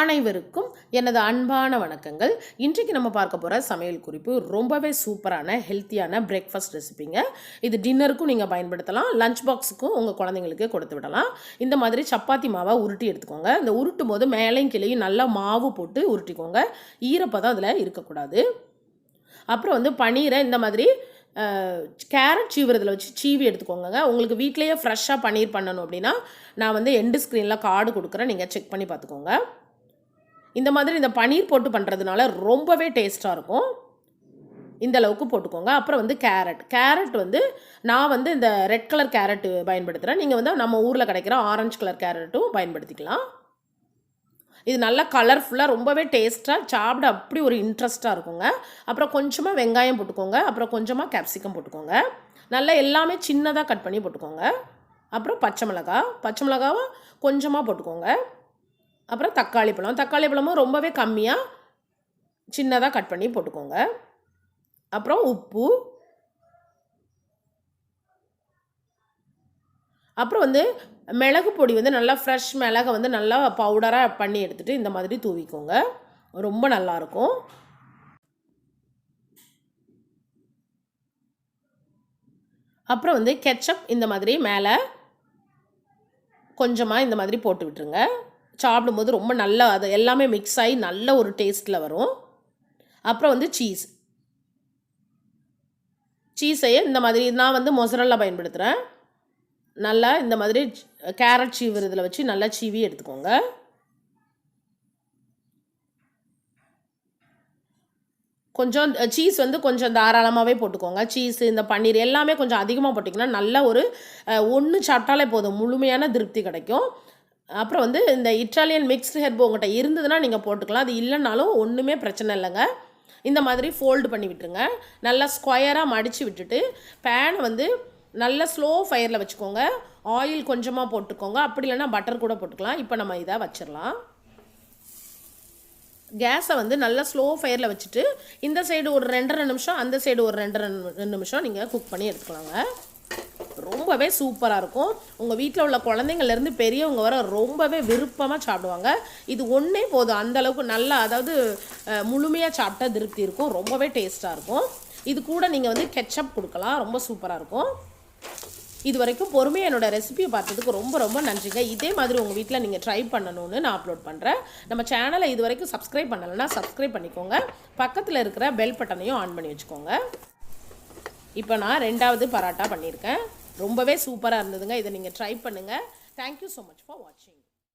அனைவருக்கும் எனது அன்பான வணக்கங்கள். இன்றைக்கு நம்ம பார்க்க போகிற சமையல் குறிப்பு ரொம்பவே சூப்பரான ஹெல்த்தியான பிரேக்ஃபாஸ்ட் ரெசிபிங்க இது டின்னருக்கும் நீங்கள் பயன்படுத்தலாம் லஞ்ச் பாக்ஸுக்கும் உங்கள் குழந்தைங்களுக்கு கொடுத்து விடலாம். இந்த மாதிரி சப்பாத்தி மாவை உருட்டி எடுத்துக்கோங்க. இந்த உருட்டும் போது மேலையும் கிளையும் நல்லா மாவு போட்டு உருட்டிக்கோங்க. ஈரப்பதம் அதில் இருக்கக்கூடாது. அப்புறம் வந்து பன்னீரை இந்த மாதிரி கேரட் சீவுறதில் வச்சு சீவி எடுத்துக்கோங்க உங்களுக்கு வீட்லேயே ஃப்ரெஷ்ஷாக பன்னீர் பண்ணணும் அப்படின்னா நான் வந்து எண்டு ஸ்க்ரீனில் கார்டு கொடுக்குறேன். நீங்கள் செக் பண்ணி பார்த்துக்கோங்க. இந்த மாதிரி இந்த பன்னீர் போட்டு பண்ணுறதுனால ரொம்பவே டேஸ்ட்டாக இருக்கும். இந்த அளவுக்கு போட்டுக்கோங்க. அப்புறம் வந்து கேரட். கேரட் வந்து நான் வந்து இந்த ரெட் கலர் கேரட் பயன்படுத்துகிறேன் நீங்கள் வந்து நம்ம ஊரில் கிடைக்கிற ஆரஞ்சு கலர் கேரட்டும் பயன்படுத்திக்கலாம். இது நல்லா கலர்ஃபுல்லாக ரொம்பவே டேஸ்ட்டாக சாப்பிட அப்படி ஒரு இன்ட்ரெஸ்ட்டாக இருக்குங்க. அப்புறம் கொஞ்சமாக வெங்காயம் போட்டுக்கோங்க. அப்புறம் கொஞ்சமாக கேப்சிகம் போட்டுக்கோங்க. நல்லா எல்லாமே சின்னதாக கட் பண்ணி போட்டுக்கோங்க. அப்புறம் பச்சை மிளகா பச்சை மிளகாவும் கொஞ்சமாக போட்டுக்கோங்க. அப்புறம் தக்காளி பழம். தக்காளி பழமும் ரொம்பவே கம்மியாக சின்னதாக கட் பண்ணி போட்டுக்கோங்க. அப்புறம் உப்பு. அப்புறம் வந்து மிளகு பொடி வந்து நல்லா ஃப்ரெஷ் மிளகை வந்து நல்லா பவுடராக பண்ணி எடுத்துகிட்டு இந்த மாதிரி தூவிக்கோங்க. ரொம்ப நல்லாயிருக்கும் அப்புறம் வந்து கெச்சப் இந்த மாதிரி மேலே கொஞ்சமாக இந்த மாதிரி போட்டு விட்டுருங்க. சாப்பிடும்போது ரொம்ப நல்லா அது எல்லாமே மிக்ஸ் ஆகி நல்ல ஒரு டேஸ்ட்டில் வரும். அப்புறம் வந்து சீஸ் சீஸையே இந்த மாதிரி நான் வந்து மொசரல்லா பயன்படுத்துகிறேன் நல்லா இந்த மாதிரி கேரட் சீவுறதில் வச்சு நல்லா சீவி எடுத்துக்கோங்க. கொஞ்சம் சீஸ் வந்து கொஞ்சம் தாராளமாகவே போட்டுக்கோங்க. சீஸ் இந்த பன்னீர் எல்லாமே கொஞ்சம் அதிகமாக போட்டிங்கன்னா நல்ல ஒரு ஒன்று சாப்பிட்டாலே போதும். முழுமையான திருப்தி கிடைக்கும். அப்புறம் வந்து இந்த இட்டாலியன் மிக்ஸ்டு ஹெர்ப் உங்கள்கிட்ட இருந்ததுன்னா நீங்கள் போட்டுக்கலாம். அது இல்லைனாலும் ஒன்றுமே பிரச்சனை இல்லைங்க. இந்த மாதிரி ஃபோல்டு பண்ணி விட்டுருங்க. நல்லா ஸ்கொயராக மடித்து விட்டுட்டு பேனை வந்து நல்ல ஸ்லோ ஃபயரில் வச்சுக்கோங்க. ஆயில் கொஞ்சமாக போட்டுக்கோங்க. அப்படி இல்லைன்னா பட்டர் கூட போட்டுக்கலாம். இப்போ நம்ம இதை வச்சிடலாம். கேஸை வந்து நல்லா ஸ்லோ ஃபயரில் வச்சுட்டு இந்த சைடு ஒரு ரெண்டரை நிமிஷம் அந்த சைடு ஒரு ரெண்டரை நிமிஷம் நீங்கள் குக் பண்ணி எடுத்துக்கலாங்க. ரொம்பவே சூப்பராக இருக்கும். உங்கள் வீட்டில் உள்ள குழந்தைங்கள்லேருந்து பெரியவங்க வர ரொம்பவே விருப்பமாக சாப்பிடுவாங்க. இது ஒன்றே போதும். அந்தளவுக்கு நல்லா அதாவது முழுமையாக சாப்பிட்டா திருப்தி இருக்கும். ரொம்பவே டேஸ்ட்டாக இருக்கும். இது கூட நீங்கள் வந்து கெச்சப் கொடுக்கலாம். ரொம்ப சூப்பராக இருக்கும். இது வரைக்கும் பொறுமையாக என்னோட ரெசிபியை பார்த்ததுக்கு ரொம்ப ரொம்ப நன்றிங்க. இதே மாதிரி உங்கள் வீட்டில் நீங்கள் ட்ரை பண்ணணும்னு நான் அப்லோட் பண்ணுறேன் நம்ம சேனலை இது வரைக்கும் சப்ஸ்கிரைப் பண்ணலைன்னா சப்ஸ்கிரைப் பண்ணிக்கோங்க. பக்கத்தில் இருக்கிற பெல் பட்டனையும் ஆன் பண்ணி வச்சுக்கோங்க. இப்போ நான் ரெண்டாவது பராட்டா பண்ணியிருக்கேன். ரொம்பவே சூப்பராக இருந்ததுங்க. இதை நீங்கள் ட்ரை பண்ணுங்கள் தேங்க்யூ ஸோ மச் ஃபார் வாட்சிங்